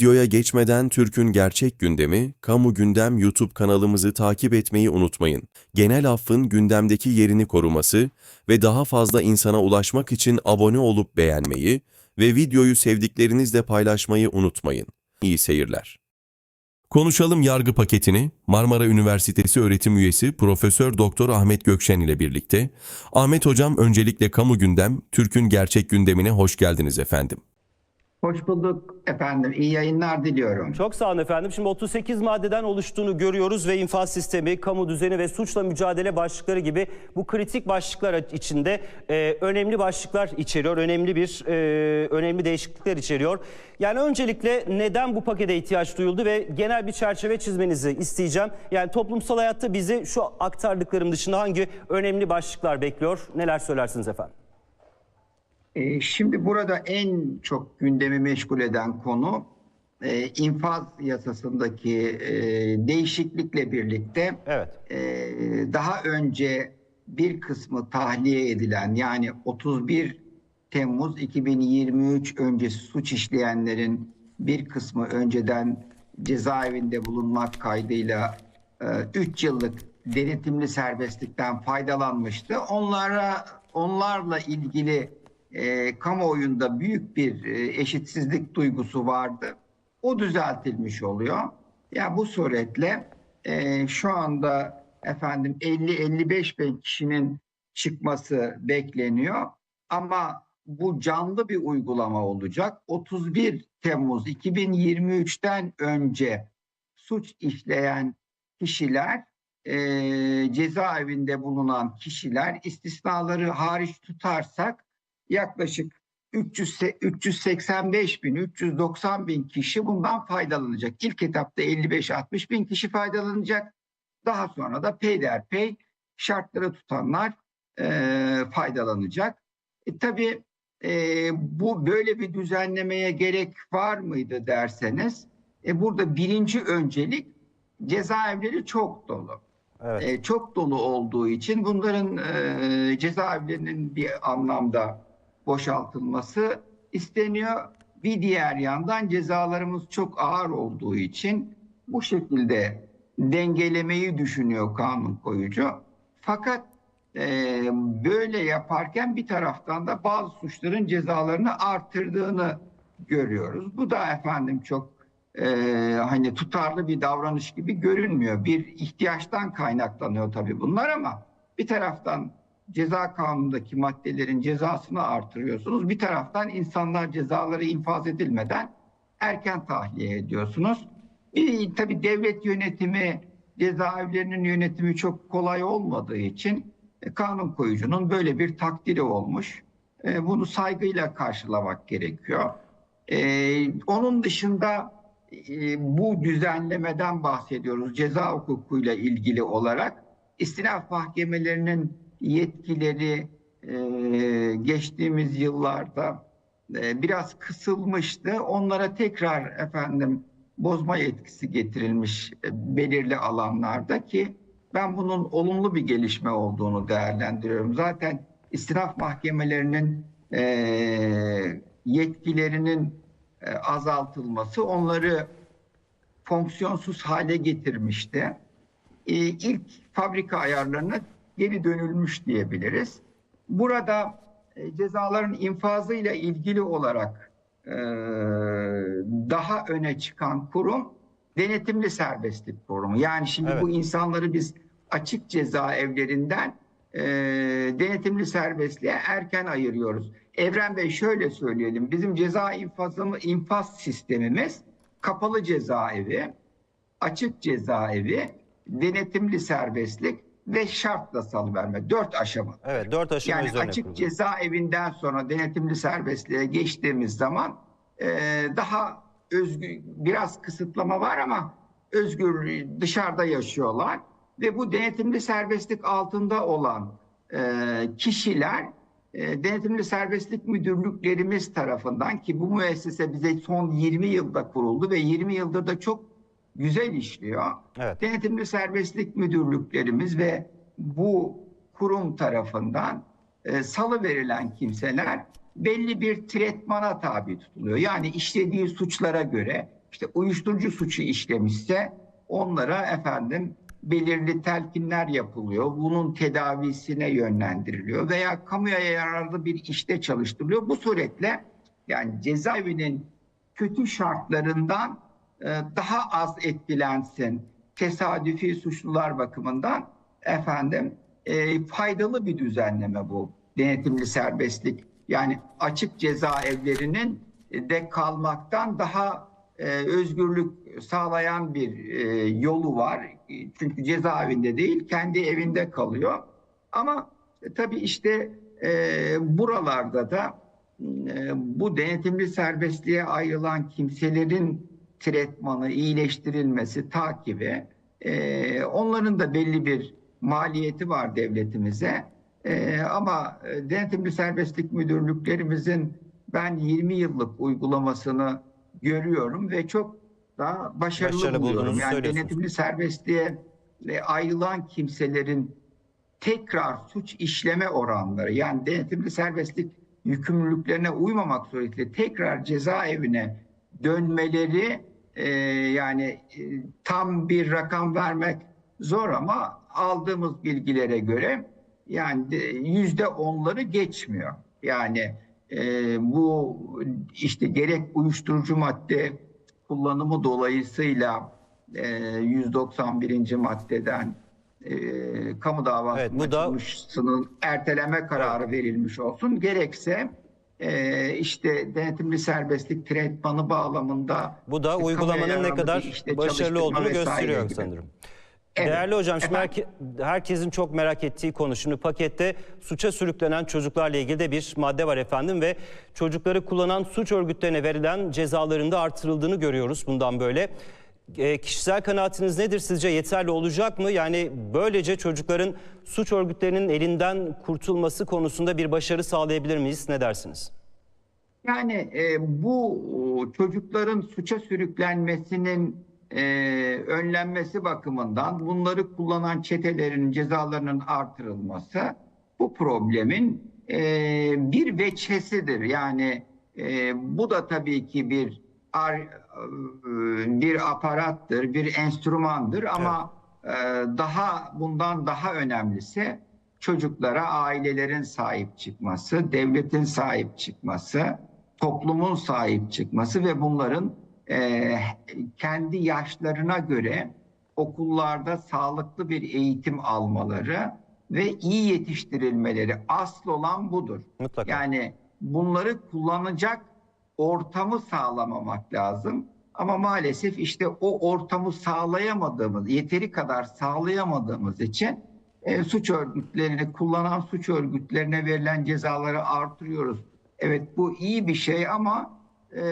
Videoya geçmeden Türk'ün Gerçek Gündemi, Kamu Gündem YouTube kanalımızı takip etmeyi unutmayın. Genel affın gündemdeki yerini koruması ve daha fazla insana ulaşmak için abone olup beğenmeyi ve videoyu sevdiklerinizle paylaşmayı unutmayın. İyi seyirler. Konuşalım yargı paketini Marmara Üniversitesi öğretim üyesi Profesör Doktor Ahmet Gökşen ile birlikte. Ahmet hocam öncelikle kamu gündem, Türk'ün gerçek gündemine hoş geldiniz efendim. Hoş bulduk efendim. İyi yayınlar diliyorum. Çok sağ olun efendim. Şimdi 38 maddeden oluştuğunu görüyoruz ve infaz sistemi, kamu düzeni ve suçla mücadele başlıkları gibi bu kritik başlıklar içinde e, önemli başlıklar içeriyor. Önemli bir e, önemli değişiklikler içeriyor. Yani öncelikle neden bu pakete ihtiyaç duyuldu ve genel bir çerçeve çizmenizi isteyeceğim. Yani toplumsal hayatta bizi şu aktardıklarım dışında hangi önemli başlıklar bekliyor? Neler söylersiniz efendim? Ee, şimdi burada en çok gündemi meşgul eden konu e, infaz yasasındaki e, değişiklikle birlikte Evet. e, daha önce bir kısmı tahliye edilen yani 31 Temmuz 2023 öncesi suç işleyenlerin bir kısmı önceden cezaevinde bulunmak kaydıyla 3 yıllık denetimli serbestlikten faydalanmıştı. Onlara onlarla ilgili e, kamuoyunda büyük bir e, eşitsizlik duygusu vardı. O düzeltilmiş oluyor. Ya bu suretle e, şu anda efendim 50-55 bin kişinin çıkması bekleniyor. Ama bu canlı bir uygulama olacak. 31 Temmuz 2023'ten önce suç işleyen kişiler e, cezaevinde bulunan kişiler istisnaları hariç tutarsak yaklaşık 300, 385 bin, 390 bin kişi bundan faydalanacak. İlk etapta 55-60 bin kişi faydalanacak. Daha sonra da peyderpey şartları tutanlar e, faydalanacak. E, tabii e, bu böyle bir düzenlemeye gerek var mıydı derseniz, e, burada birinci öncelik cezaevleri çok dolu. Evet. E, çok dolu olduğu için bunların e, cezaevlerinin bir anlamda boşaltılması isteniyor. Bir diğer yandan cezalarımız çok ağır olduğu için bu şekilde dengelemeyi düşünüyor kanun koyucu. Fakat e, böyle yaparken bir taraftan da bazı suçların cezalarını artırdığını görüyoruz. Bu da efendim çok e, hani tutarlı bir davranış gibi görünmüyor. Bir ihtiyaçtan kaynaklanıyor tabii bunlar ama bir taraftan ceza kanunundaki maddelerin cezasını artırıyorsunuz. Bir taraftan insanlar cezaları infaz edilmeden erken tahliye ediyorsunuz. Bir tabii devlet yönetimi, cezaevlerinin yönetimi çok kolay olmadığı için e, kanun koyucunun böyle bir takdiri olmuş. E, bunu saygıyla karşılamak gerekiyor. E, onun dışında bu düzenlemeden bahsediyoruz ceza hukukuyla ilgili olarak. İstinaf mahkemelerinin yetkileri e, geçtiğimiz yıllarda e, biraz kısılmıştı. Onlara tekrar efendim bozma yetkisi getirilmiş e, belirli alanlarda ki ben bunun olumlu bir gelişme olduğunu değerlendiriyorum. Zaten istinaf mahkemelerinin yetkilerinin azaltılması onları fonksiyonsuz hale getirmişti. E, ilk fabrika ayarlarına geri dönülmüş diyebiliriz. Burada e, cezaların infazıyla ilgili olarak e, daha öne çıkan kurum denetimli serbestlik kurumu. Yani şimdi Evet. bu insanları biz açık cezaevlerinden e, denetimli serbestliğe erken ayırıyoruz. Evren Bey şöyle söyleyelim. Bizim ceza infazımı, infaz sistemimiz kapalı cezaevi, açık cezaevi, denetimli serbestlik ve şartla salıverme. Dört aşama. Evet, dört aşama Yani üzerine açık kurulu. cezaevinden sonra denetimli serbestliğe geçtiğimiz zaman e, daha özgür, biraz kısıtlama var ama özgür dışarıda yaşıyorlar. Ve bu denetimli serbestlik altında olan e, kişiler e, denetimli serbestlik müdürlüklerimiz tarafından ki bu müessese bize son 20 yılda kuruldu ve 20 yıldır da çok güzel işliyor. Evet. Denetimli serbestlik müdürlüklerimiz ve bu kurum tarafından e, salı verilen kimseler belli bir tretmana tabi tutuluyor. Yani işlediği suçlara göre işte uyuşturucu suçu işlemişse onlara efendim belirli telkinler yapılıyor. Bunun tedavisine yönlendiriliyor veya kamuya yararlı bir işte çalıştırılıyor. Bu suretle yani cezaevinin kötü şartlarından daha az etkilensin. Tesadüfi suçlular bakımından efendim e, faydalı bir düzenleme bu. Denetimli serbestlik yani açık cezaevlerinin de kalmaktan daha e, özgürlük sağlayan bir e, yolu var. E, Çünkü cezaevinde değil kendi evinde kalıyor. Ama e, tabii işte e, buralarda da e, bu denetimli serbestliğe ayrılan kimselerin tretmanı, iyileştirilmesi, takibi, e, onların da belli bir maliyeti var devletimize. E, ama e, denetimli serbestlik müdürlüklerimizin ben 20 yıllık uygulamasını görüyorum ve çok daha başarılı, Başarılı buluyorum. Yani denetimli serbestliğe e, ayrılan kimselerin tekrar suç işleme oranları yani denetimli serbestlik yükümlülüklerine uymamak suretiyle tekrar cezaevine dönmeleri e, yani e, tam bir rakam vermek zor ama aldığımız bilgilere göre yani de- yüzde onları geçmiyor. Yani e, bu işte gerek uyuşturucu madde kullanımı dolayısıyla e, 191. maddeden e, kamu davası Evet, da- erteleme kararı verilmiş olsun. Gerekse e, işte denetimli serbestlik tretmanı bağlamında Bu da uygulamanın ne kadar işte başarılı olduğunu gösteriyor gibi. sanırım. Evet. Değerli hocam şimdi herke- herkesin çok merak ettiği konu. Şimdi pakette suça sürüklenen çocuklarla ilgili de bir madde var efendim ve çocukları kullanan suç örgütlerine verilen cezaların da artırıldığını görüyoruz bundan böyle. E, kişisel kanaatiniz nedir sizce yeterli olacak mı? Yani böylece çocukların suç örgütlerinin elinden kurtulması konusunda bir başarı sağlayabilir miyiz? Ne dersiniz? Yani e, bu e, çocukların suça sürüklenmesinin e, önlenmesi bakımından bunları kullanan çetelerin cezalarının artırılması bu problemin e, bir veçhesidir. Yani e, bu da tabii ki bir bir aparattır, bir enstrümandır ama e, daha bundan daha önemlisi çocuklara ailelerin sahip çıkması, devletin sahip çıkması, toplumun sahip çıkması ve bunların e, kendi yaşlarına göre okullarda sağlıklı bir eğitim almaları ve iyi yetiştirilmeleri asıl olan budur. Mutlaka. Yani bunları kullanacak ortamı sağlamamak lazım. Ama maalesef işte o ortamı sağlayamadığımız, yeteri kadar sağlayamadığımız için e, suç örgütlerini kullanan suç örgütlerine verilen cezaları artırıyoruz. Evet bu iyi bir şey ama e,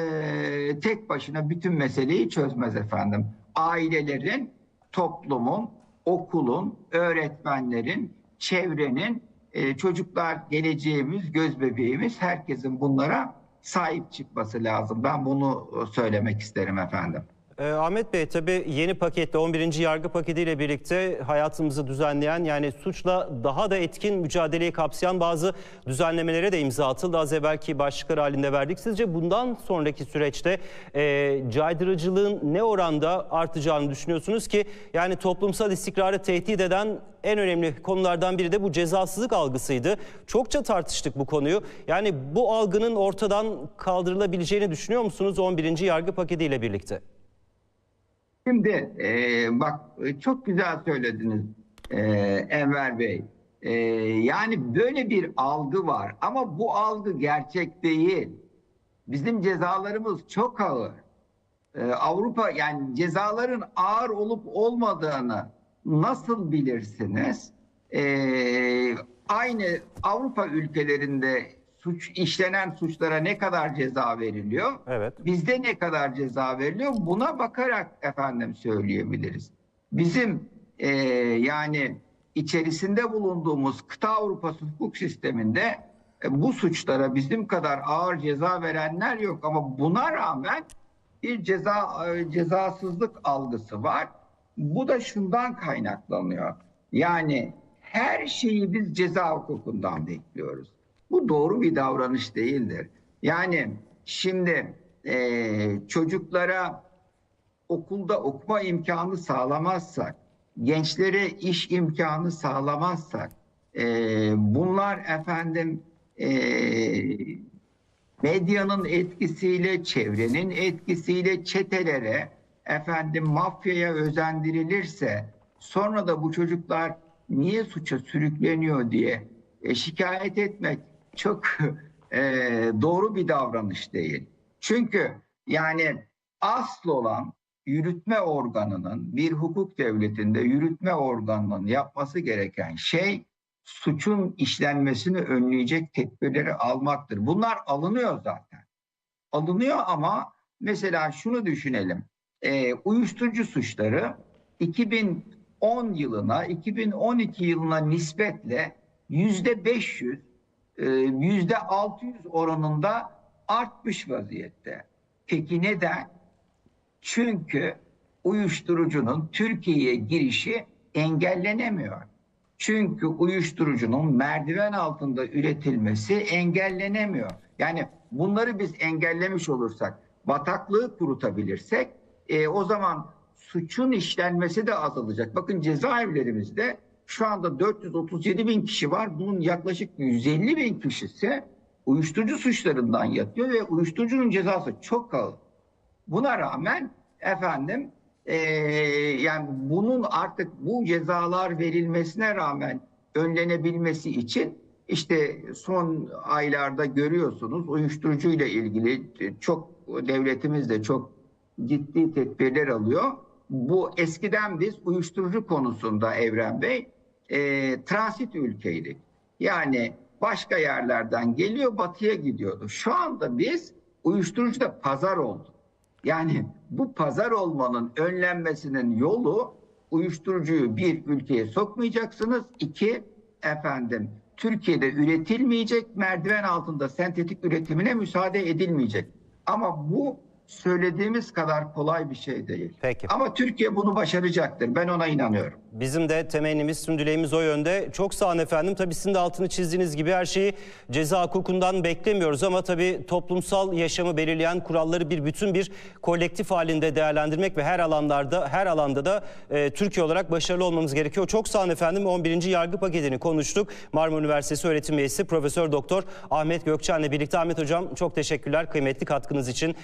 tek başına bütün meseleyi çözmez efendim. Ailelerin, toplumun, okulun, öğretmenlerin, çevrenin, e, çocuklar geleceğimiz, göz bebeğimiz herkesin bunlara sahip çıkması lazım. Ben bunu söylemek isterim efendim. Ee, Ahmet Bey tabii yeni pakette 11. yargı paketiyle birlikte hayatımızı düzenleyen yani suçla daha da etkin mücadeleyi kapsayan bazı düzenlemelere de imza atıldı. Az evvelki başlıklar halinde verdik. Sizce bundan sonraki süreçte e, caydırıcılığın ne oranda artacağını düşünüyorsunuz ki yani toplumsal istikrarı tehdit eden en önemli konulardan biri de bu cezasızlık algısıydı. Çokça tartıştık bu konuyu. Yani bu algının ortadan kaldırılabileceğini düşünüyor musunuz 11. yargı paketiyle birlikte? Şimdi e, bak çok güzel söylediniz e, Enver Bey. E, yani böyle bir algı var ama bu algı gerçek değil. Bizim cezalarımız çok ağır. E, Avrupa yani cezaların ağır olup olmadığını nasıl bilirsiniz? E, aynı Avrupa ülkelerinde suç işlenen suçlara ne kadar ceza veriliyor? Evet. Bizde ne kadar ceza veriliyor? Buna bakarak efendim söyleyebiliriz. Bizim e, yani içerisinde bulunduğumuz kıta Avrupası hukuk sisteminde e, bu suçlara bizim kadar ağır ceza verenler yok ama buna rağmen bir ceza e, cezasızlık algısı var. Bu da şundan kaynaklanıyor. Yani her şeyi biz ceza hukukundan bekliyoruz. Bu doğru bir davranış değildir. Yani şimdi e, çocuklara okulda okuma imkanı sağlamazsak, gençlere iş imkanı sağlamazsak, e, bunlar efendim e, medyanın etkisiyle, çevrenin etkisiyle çetelere, efendim mafyaya özendirilirse, sonra da bu çocuklar niye suça sürükleniyor diye e, şikayet etmek çok e, doğru bir davranış değil. Çünkü yani asıl olan yürütme organının bir hukuk devletinde yürütme organının yapması gereken şey suçun işlenmesini önleyecek tedbirleri almaktır. Bunlar alınıyor zaten. Alınıyor ama mesela şunu düşünelim. E, uyuşturucu suçları 2010 yılına, 2012 yılına nispetle yüzde 500, e, yüzde 600 oranında artmış vaziyette. Peki neden? Çünkü uyuşturucunun Türkiye'ye girişi engellenemiyor. Çünkü uyuşturucunun merdiven altında üretilmesi engellenemiyor. Yani bunları biz engellemiş olursak, bataklığı kurutabilirsek e, o zaman suçun işlenmesi de azalacak. Bakın cezaevlerimizde şu anda 437 bin kişi var. Bunun yaklaşık 150 bin kişisi uyuşturucu suçlarından yatıyor ve uyuşturucunun cezası çok ağır. Buna rağmen efendim eee, yani bunun artık bu cezalar verilmesine rağmen önlenebilmesi için işte son aylarda görüyorsunuz uyuşturucuyla ilgili çok devletimiz de çok ciddi tedbirler alıyor. Bu eskiden biz uyuşturucu konusunda Evren Bey eee, transit ülkeydik. Yani başka yerlerden geliyor batıya gidiyordu. Şu anda biz uyuşturucuda pazar olduk. Yani bu pazar olmanın önlenmesinin yolu uyuşturucuyu bir ülkeye sokmayacaksınız. İki efendim Türkiye'de üretilmeyecek merdiven altında sentetik üretimine müsaade edilmeyecek. Ama bu söylediğimiz kadar kolay bir şey değil. Peki. Ama Türkiye bunu başaracaktır. Ben ona inanıyorum. Bizim de temennimiz, tüm dileğimiz o yönde. Çok sağ olun efendim. Tabii sizin de altını çizdiğiniz gibi her şeyi ceza hukukundan beklemiyoruz ama tabii toplumsal yaşamı belirleyen kuralları bir bütün bir kolektif halinde değerlendirmek ve her alanlarda her alanda da e, Türkiye olarak başarılı olmamız gerekiyor. Çok sağ olun efendim. 11. yargı paketini konuştuk. Marmara Üniversitesi öğretim üyesi Profesör Doktor Ahmet Gökçen'le birlikte Ahmet hocam çok teşekkürler kıymetli katkınız için.